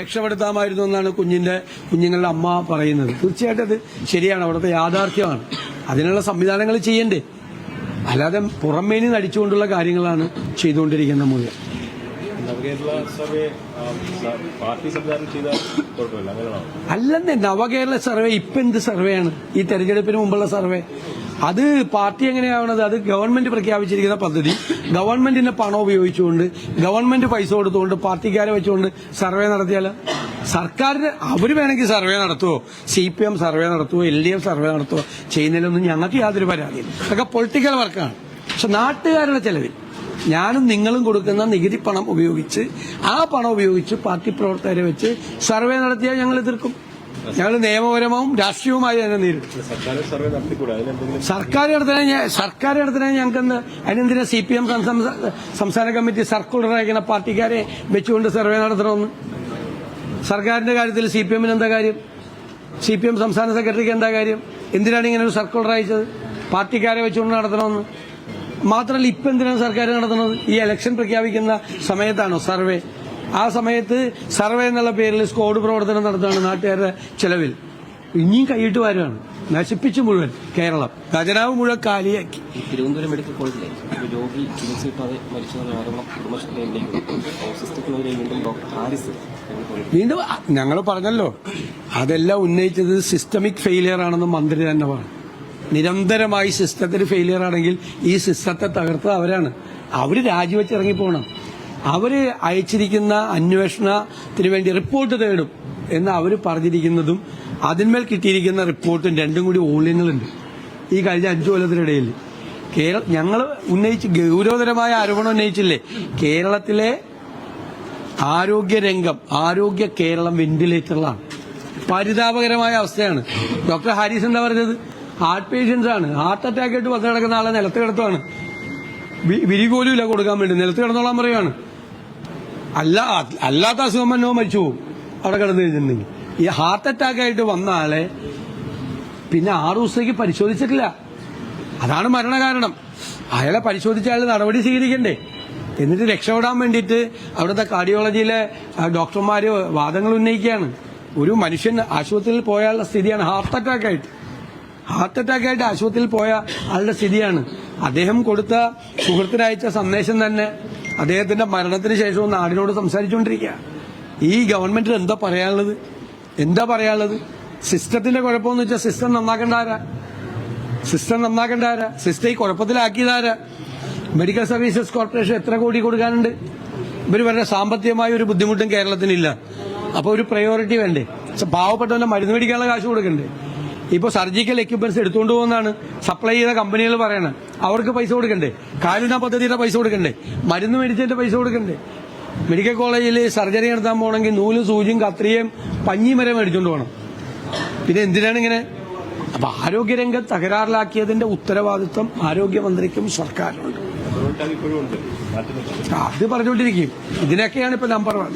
രക്ഷപ്പെടുത്താമായിരുന്നു എന്നാണ് കുഞ്ഞിന്റെ കുഞ്ഞുങ്ങളുടെ അമ്മ പറയുന്നത്. തീർച്ചയായിട്ടും അത് ശരിയാണ്. അവിടുത്തെ യാഥാർത്ഥ്യമാണ്. അതിനുള്ള സംവിധാനങ്ങൾ ചെയ്യണ്ടേ? അല്ലാതെ പുറമേനി നടിച്ചുകൊണ്ടുള്ള കാര്യങ്ങളാണ് ചെയ്തുകൊണ്ടിരിക്കുന്ന മുഴുവൻ. നവകേരള സർവേ പാർട്ടി അല്ലെന്നേ നവകേരള സർവേ ഇപ്പൊ എന്ത് സർവേയാണ്? ഈ തെരഞ്ഞെടുപ്പിന് മുമ്പുള്ള സർവേ. അത് പാർട്ടി എങ്ങനെയാവണത്? അത് ഗവൺമെന്റ് പ്രഖ്യാപിച്ചിരിക്കുന്ന പദ്ധതി. ഗവൺമെന്റിന്റെ പണം ഉപയോഗിച്ചുകൊണ്ട് ഗവൺമെന്റ് പൈസ കൊടുത്തുകൊണ്ട് പാർട്ടിക്കാരെ വെച്ചുകൊണ്ട് സർവേ നടത്തിയാൽ സർക്കാരിന് അവർ വേണമെങ്കിൽ സർവേ നടത്തുവോ? സി പി എം സർവേ നടത്തുവോ? എൽ ഡി എഫ് സർവേ നടത്തുവോ? ചെയ്യുന്നതിലൊന്നും ഞങ്ങൾക്ക് യാതൊരു പരാതിയില്ല. അതൊക്കെ പൊളിറ്റിക്കൽ വർക്കാണ്. പക്ഷെ നാട്ടുകാരുടെ ചെലവിൽ. ഞാനും നിങ്ങളും കൊടുക്കുന്ന നികുതി പണം ഉപയോഗിച്ച് ആ പണം ഉപയോഗിച്ച് പാർട്ടി പ്രവർത്തകരെ വെച്ച് സർവേ നടത്തിയാൽ ഞങ്ങൾ എതിർക്കും. ഞങ്ങൾ നിയമപരമാവും രാഷ്ട്രീയവുമായി അതിനെ നേരിടും സർക്കാർ നടത്തുന്ന സർക്കാർ നടത്തണേ ഞങ്ങൾക്ക് എന്താ അതിനെന്തിനാ സി പി എം സംസ്ഥാന കമ്മിറ്റി സർക്കുലർ അയക്കുന്ന പാർട്ടിക്കാരെ വെച്ചുകൊണ്ട് സർവേ നടത്തണമെന്ന്? സർക്കാരിന്റെ കാര്യത്തിൽ സി പി എമ്മിന് എന്താ കാര്യം? സി പി എം സംസ്ഥാന സെക്രട്ടറിക്ക് എന്താ കാര്യം? എന്തിനാണ് ഇങ്ങനെ ഒരു സർക്കുലർ അയച്ചത്? പാർട്ടിക്കാരെ വെച്ചുകൊണ്ട് നടത്തണമെന്ന്? മാത്രമല്ല ഇപ്പം എന്തിനാണ് സർക്കാർ നടത്തുന്നത്? ഈ ഇലക്ഷൻ പ്രഖ്യാപിക്കുന്ന സമയത്താണോ സർവേ? ആ സമയത്ത് സർവേ എന്നുള്ള പേരിൽ സ്കോഡ് പ്രവർത്തനം നടത്തുകയാണ് നാട്ടുകാരുടെ ചെലവിൽ. ഇനിയും കൈയിട്ട് വരുവാണ്. നശിപ്പിച്ചു മുഴുവൻ കേരളം. ഖജനാവ് മുഴുവൻ കാലിയാക്കി. തിരുവനന്തപുരം മെഡിക്കൽ കോളേജിലെ രോഗി ചികിത്സ കിട്ടാതെ മരിച്ചതെന്ന ആരോപണം കുടുംബശ്രീയിലേക്ക് സിസ്റ്റത്തിനെതിരെ വീണ്ടും ഡോക്ടർ ഹാരിസ് വീണ്ടും ഞങ്ങൾ പറഞ്ഞല്ലോ. അതെല്ലാം ഉന്നയിച്ചത് സിസ്റ്റമിക് ഫെയിലിയർ ആണെന്ന് മന്ത്രി തന്നെ പറഞ്ഞു. നിരന്തരമായി സിസ്റ്റത്തിന് ഫെയിലിയർ ആണെങ്കിൽ ഈ സിസ്റ്റത്തെ തകർത്തത് അവരാണ്. അവർ രാജിവെച്ച് ഇറങ്ങിപ്പോകണം അവർ അയച്ചിരിക്കുന്ന അന്വേഷണത്തിന് വേണ്ടി റിപ്പോർട്ട് തേടും എന്ന് അവർ പറഞ്ഞിരിക്കുന്നതും അതിന്മേൽ കിട്ടിയിരിക്കുന്ന റിപ്പോർട്ടും രണ്ടും കൂടി ഓളിയങ്ങളുണ്ട് ഈ കഴിഞ്ഞ അഞ്ചു കൊല്ലത്തിനിടയിൽ കേരള ഞങ്ങൾ ഉന്നയിച്ച് ഗൗരവതരമായ ആരോപണം ഉന്നയിച്ചില്ലേ? കേരളത്തിലെ ആരോഗ്യരംഗം ആരോഗ്യ കേരളം വെന്റിലേറ്ററിലാണ്. പരിതാപകരമായ അവസ്ഥയാണ്. ഡോക്ടർ ഹാരിസ് എന്താ പറഞ്ഞത്? ഹാർട്ട് പേഷ്യൻസ് ആണ്. ഹാർട്ട് അറ്റാക്ക് ആയിട്ട് വന്ന് കിടക്കുന്ന ആളെ നിലത്ത് കിടത്തുവാണ് വിരി പോലും ഇല്ല കൊടുക്കാൻ വേണ്ടി. നിലത്ത് കിടന്നോളാൻ പറയുകയാണ് അല്ല അല്ലാത്ത അസുഖം വന്നോ മരിച്ചു അവിടെ കിടന്നു കഴിഞ്ഞിട്ടുണ്ടെങ്കിൽ ഈ ഹാർട്ട് അറ്റാക്ക് ആയിട്ട് വന്ന ആളെ പിന്നെ ആറു ദിവസത്തേക്ക് പരിശോധിച്ചിട്ടില്ല. അതാണ് മരണകാരണം. അയാളെ പരിശോധിച്ച അയാൾ നടപടി സ്വീകരിക്കണ്ടേ. എന്നിട്ട് രക്ഷപ്പെടാൻ വേണ്ടിയിട്ട് അവിടുത്തെ കാർഡിയോളജിയിലെ ഡോക്ടർമാര് വാദങ്ങൾ ഉന്നയിക്കുകയാണ്. ഒരു മനുഷ്യൻ ആശുപത്രിയിൽ പോയാലുള്ള സ്ഥിതിയാണ് ഹാർട്ട് അറ്റാക്ക് ആയിട്ട്. ഹാർട്ട് അറ്റാക്ക് ആയിട്ട് ആശുപത്രിയിൽ പോയ ആളുടെ സ്ഥിതിയാണ്. അദ്ദേഹം കൊടുത്ത സുഹൃത്തിനയച്ച സന്ദേശം തന്നെ അദ്ദേഹത്തിന്റെ മരണത്തിന് ശേഷവും നാടിനോട് സംസാരിച്ചുകൊണ്ടിരിക്കുക. ഈ ഗവൺമെന്റിന് എന്താ പറയാനുള്ളത്? എന്താ പറയാനുള്ളത്? സിസ്റ്റത്തിന്റെ കുഴപ്പമെന്ന് വെച്ചാൽ സിസ്റ്റം നന്നാക്കേണ്ട ആരാ? സിസ്റ്റം നന്നാക്കേണ്ട ആരാ? സിസ്റ്റം ഈ കുഴപ്പത്തിലാക്കിയതാരാ? മെഡിക്കൽ സർവീസസ് കോർപ്പറേഷൻ എത്ര കോടി കൊടുക്കാനുണ്ട്? ഇവർ വരുന്ന സാമ്പത്തികമായ ഒരു ബുദ്ധിമുട്ടും കേരളത്തിനില്ല. അപ്പോൾ ഒരു പ്രയോറിറ്റി വേണ്ടേ? പാവപ്പെട്ടവന്റെ മരുന്ന് മേടിക്കാനുള്ള കാശ് കൊടുക്കണ്ടേ? ഇപ്പോൾ സർജിക്കൽ എക്യുപ്മെന്റ്സ് എടുത്തുകൊണ്ട് പോകുന്നതാണ്. സപ്ലൈ ചെയ്ത കമ്പനികൾ പറയണത് അവർക്ക് പൈസ കൊടുക്കണ്ടേ? കാരുണ പദ്ധതിയുടെ പൈസ കൊടുക്കണ്ടേ? മരുന്ന് മേടിച്ചതിന്റെ പൈസ കൊടുക്കണ്ടേ? മെഡിക്കൽ കോളേജിൽ സർജറി നടത്താൻ പോകണമെങ്കിൽ നൂലും സൂചിയും കത്രിയും പഞ്ഞിയും വരെ മേടിച്ചുകൊണ്ട് പോകണം. പിന്നെ എന്തിനാണ് ഇങ്ങനെ? അപ്പൊ ആരോഗ്യരംഗം തകരാറിലാക്കിയതിന്റെ ഉത്തരവാദിത്വം ആരോഗ്യമന്ത്രിക്കും സർക്കാരിനുണ്ട്. അത് പറഞ്ഞുകൊണ്ടിരിക്കും. ഇതിനൊക്കെയാണ് ഇപ്പൊ നമ്പർ വൺ